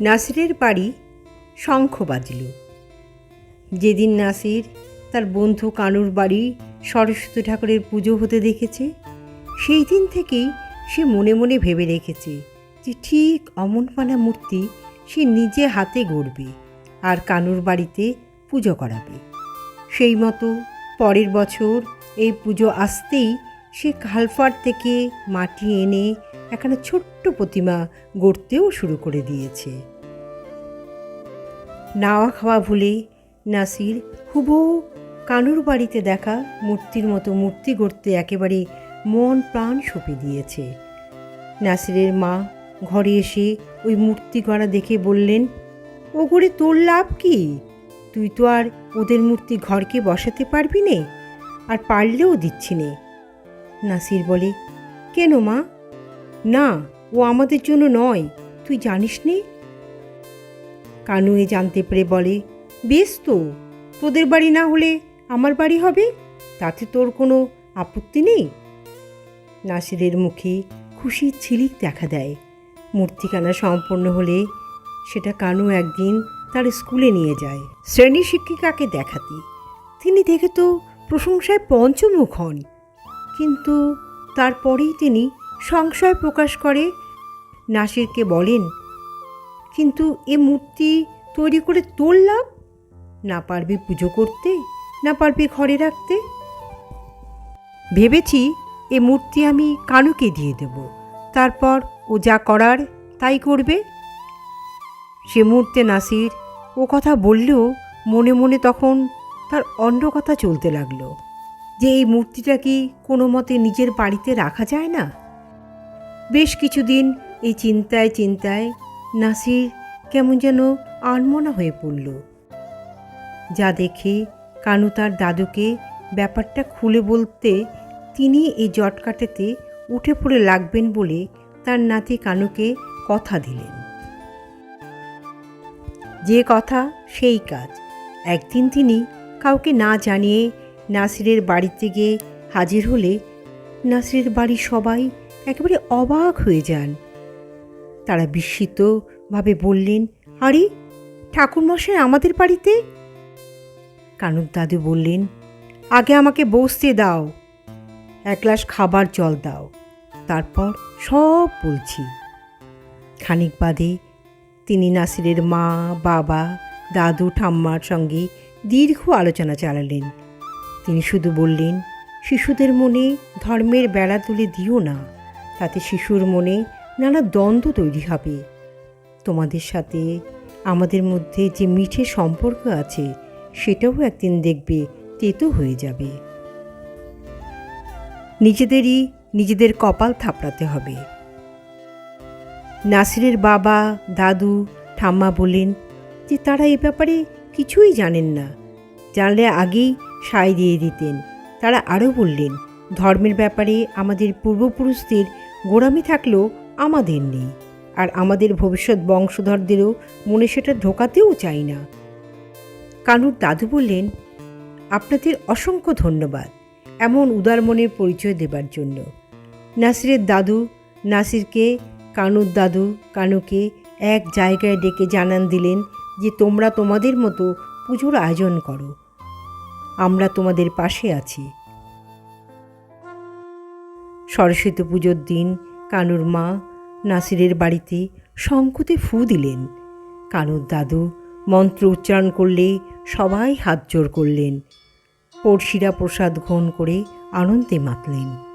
নাসিরের বাড়ি শঙ্খ বাজল। যেদিন নাসির তার বন্ধু কানুর বাড়ি সরস্বতী ঠাকুরের পুজো হতে দেখেছে, সেই দিন থেকেই সে মনে মনে ভেবে রেখেছে যে ঠিক অমনপানা মূর্তি সে নিজে হাতে গড়বে আর কানুর বাড়িতে পুজো করাবে। সেই মতো পরের বছর এই পুজো আসতেই সে খালফার থেকে মাটি এনে এখানে ছোট্ট প্রতিমা গড়তেও শুরু করে দিয়েছে। নাওয়া খাওয়া ভুলে নাসির হুবহু কানুর বাড়িতে দেখা মূর্তির মতো মূর্তি গড়তে একেবারে মন প্রাণ সঁপে দিয়েছে। নাসিরের মা ঘরে এসে ওই মূর্তি গড়া দেখে বললেন ও করে তোর লাভ কি? তুই তো আর ওদের মূর্তি ঘরকে বসাতে পারবি নে, আর পারলেও দিচ্ছি নে। নাসির বলে, কেন মা? না, ও আমাদের জন্য নয়। তুই জানিস নে? কানুয়ে জানতে পেরে বলে, বেশ তো, তোদের বাড়ি না হলে আমার বাড়ি হবে? তাতে তোর কোনো আপত্তি নেই? নাসিরের মুখে খুশির ছিলিক দেখা দেয়। মূর্তিখানা সম্পন্ন হলে সেটা কানু একদিন তার স্কুলে নিয়ে যায়। শ্রেণি শিক্ষিকাকে দেখাতে। তিনি দেখে তো প্রশংসায় পঞ্চমুখ হন। কিন্তু তারপরেই তিনি সংশয় প্রকাশ করে। নাসিরকে বলেন, কিন্তু এ মূর্তি তৈরি করে তোর লাভ না পারবি পুজো করতে? না পারবি ঘরে রাখতে? ভেবেছি এ মূর্তি আমি কানুকে দিয়ে দেব। তারপর ও যা করার তাই করবে। সে মুহূর্তে নাসির ও কথা বললেও মনে মনে তখন তার অন্য কথা চলতে লাগল। যে এই মূর্তিটা কি কোনো মতে নিজের বাড়িতে রাখা যায় না? বেশ কিছুদিন এই চিন্তায় চিন্তায় নাসির কেমন যেন আনমনা হয়ে পড়ল। যা দেখে কানু তার দাদুকে ব্যাপারটা খুলে বলতে তিনি এই জট কাটাতে উঠে পড়ে লাগবেন বলে তার নাতি কানুকে কথা দিলেন। যে কথা সেই কাজ। একদিন তিনি কাউকে না জানিয়ে নাসিরের বাড়িতে গিয়ে হাজির হলে নাসিরের বাড়ির সবাই একেবারে অবাক হয়ে যান। তারা বিস্মিতভাবে বললেন, আরে, ঠাকুরমশাই আমাদের বাড়িতে? কানুর দাদু বললেন, আগে আমাকে বসতে দাও। এক গ্লাস খাবার জল দাও। তারপর সব বলছি। খানিক বাদে তিনি নাসিরের মা, বাবা, দাদু, ঠাম্মার সঙ্গে দীর্ঘ আলোচনা চালালেন। তিনি শুধু বললেন, শিশুদের মনে ধর্মের বেড়া তুলে দিও না। তাতে শিশুর মনে নানা দ্বন্দ্ব তৈরি হবে। তোমাদের সাথে আমাদের মধ্যে যে মিঠে সম্পর্ক আছে, সেটাও একদিন দেখবে, তেতো হয়ে যাবে। নিজেদেরই নিজেদের কপাল থাপড়াতে হবে। নাসিরের বাবা, দাদু, ঠাম্মা বললেন যে তারা এ ব্যাপারে কিছুই জানেন না। জানলে আগেই সায় দিয়ে দিতেন। তারা আরও বললেন, ধর্মের ব্যাপারে আমাদের পূর্বপুরুষদের গোড়ামি থাকলেও আমাদের নেই। আর আমাদের ভবিষ্যৎ বংশধরদেরও মনে সেটা ঢোকাতেও চাই না। কানুর দাদু বললেন, আপনাদের অসংখ্য ধন্যবাদ এমন উদার মনের পরিচয় দেবার জন্য। নাসিরের দাদু, নাসিরকে, কানুর দাদু, কানুকে এক জায়গায় ডেকে জানান দিলেন যে তোমরা তোমাদের মতো পুজোর আয়োজন করো। আমরা তোমাদের পাশে আছি। সরস্বতী পুজোর দিন কানুর মা নাসিরের বাড়িতে শঙ্কুতে ফু দিলেন। কানুর দাদু মন্ত্র উচ্চারণ করলে সবাই হাত জোর করলেন। পড়শিরা প্রসাদ গ্রহণ করে আনন্দে মাতলেন।